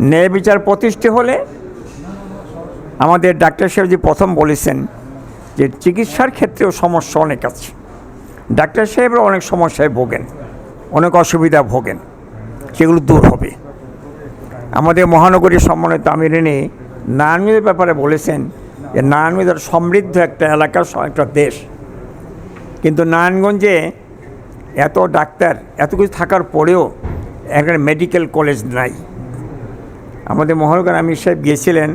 ন্যায় বিচার প্রতিষ্ঠা হলে আমাদের ডাক্তার সাহেবজি প্রথম বলেছেন যে চিকিৎসার ক্ষেত্রেও সমস্যা অনেক আছে। ডাক্তার সাহেবরা অনেক সমস্যায় ভোগেন, অনেক অসুবিধা ভোগেন, সেগুলো দূর হবে। আমাদের মহানগরী সম্মানিত আমির এনে নারায়ণগঞ্জের ব্যাপারে বলেছেন যে নারায়ণগঞ্জ সমৃদ্ধ একটা এলাকা, একটা দেশ। কিন্তু নারায়ণগঞ্জে এত ডাক্তার, এত কিছু থাকার পরেও একটা মেডিকেল কলেজ নাই। আমাদের মহানগর আমির সাহেব গিয়েছিলেন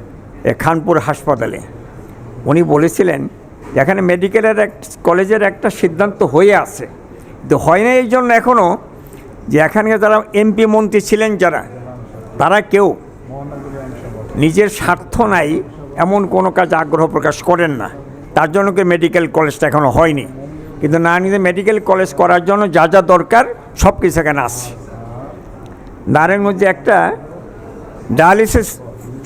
খানপুর হাসপাতালে। উনি বলেছিলেন, এখানে মেডিকেলের এক, কলেজের একটা সিদ্ধান্ত হয়ে আছে। কিন্তু হয় না এই জন্য এখনও যে এখানকার যারা এমপি মন্ত্রী ছিলেন যারা, তারা কেউ নিজের স্বার্থ নাই, এমন কোনো কাজ আগ্রহ প্রকাশ করেন না। তার জন্য কি মেডিকেল কলেজটা এখনও হয়নি? কিন্তু নারায়ণগঞ্জে মেডিকেল কলেজ করার জন্য যা যা দরকার সব কিছু এখানে আছে। নারায়ণগঞ্জে একটা ডায়ালিসিস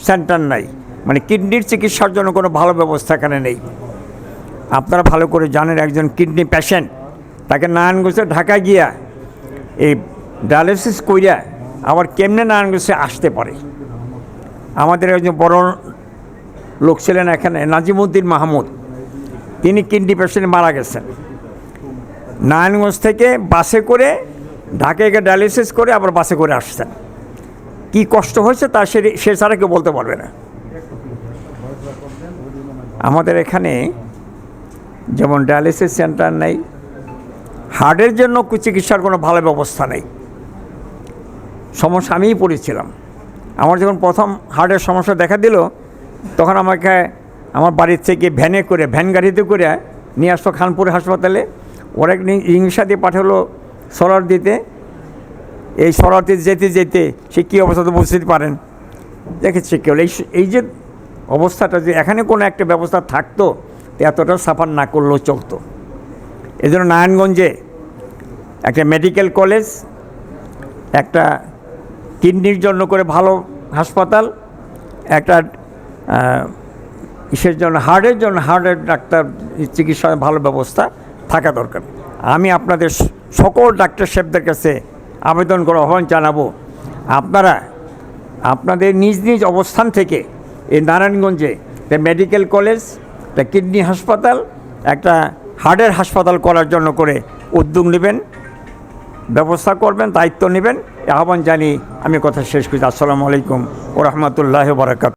সেন্টার নাই। মানে কিডনির চিকিৎসার জন্য কোনো ভালো ব্যবস্থা এখানে নেই। আপনারা ভালো করে জানেন, একজন কিডনি পেশেন্ট তাকে নারায়ণগঞ্জে ঢাকা গিয়া এই ডায়ালিসিস কইরা আবার কেমনে নারায়ণগঞ্জে আসতে পারে? আমাদের একজন বড় লোক ছিলেন এখানে, নাজিমুদ্দিন মাহমুদ। তিনি কিডনি পেশেন্ট মারা গেছেন। নারায়ণগঞ্জ থেকে বাসে করে ঢাকায় গিয়ে ডায়ালিসিস করে আবার বাসে করে আসছেন। কি কষ্ট হয়েছে তা সে সে ছাড়া কেউ বলতে পারবে না। আমাদের এখানে যেমন ডায়ালিসিস সেন্টার নেই, হার্টের জন্য চিকিৎসার কোনো ভালো ব্যবস্থা নেই। সমস্যা আমিই পড়েছিলাম। আমার যখন প্রথম হার্টের সমস্যা দেখা দিল, তখন আমাকে আমার বাড়ির থেকে ভ্যানে করে, ভ্যান গাড়িতে করে নিয়ে আসতো খানপুর হাসপাতালে। ওরা ইংলিশা দিয়ে পাঠালো সরার দিতে। এই সরাতে যেতে যেতে সে কী অবস্থাতে বুঝতে পারেন। দেখেছে কেউ, এই এই যে অবস্থাটা যে এখানে কোনো একটা ব্যবস্থা থাকতো এতটা সাফার না করলেও চলতো। এই জন্য নারায়ণগঞ্জে একটা মেডিকেল কলেজ একটা কিডনির জন্য করে ভালো হাসপাতাল, একটা ইসের জন্য, হার্টের জন্য হার্টের ডাক্তার চিকিৎসার ভালো ব্যবস্থা থাকা দরকার। আমি আপনাদের সকল ডাক্তার সাহেবদের কাছে আবেদন করে আহ্বান জানাব। আপনারা, আপনাদের নিজ নিজ অবস্থান থেকে এই নারায়ণগঞ্জে একটা মেডিকেল কলেজ একটা কিডনি হাসপাতাল, একটা হার্টের হাসপাতাল করার জন্য করে উদ্যোগ নেবেন, ব্যবস্থা করবেন, দায়িত্ব নেবেন। আহ্বান জানিয়ে আমি কথা শেষ করছি। আসসালামু আলাইকুম ও রহমতুল্লাহ বারাকাত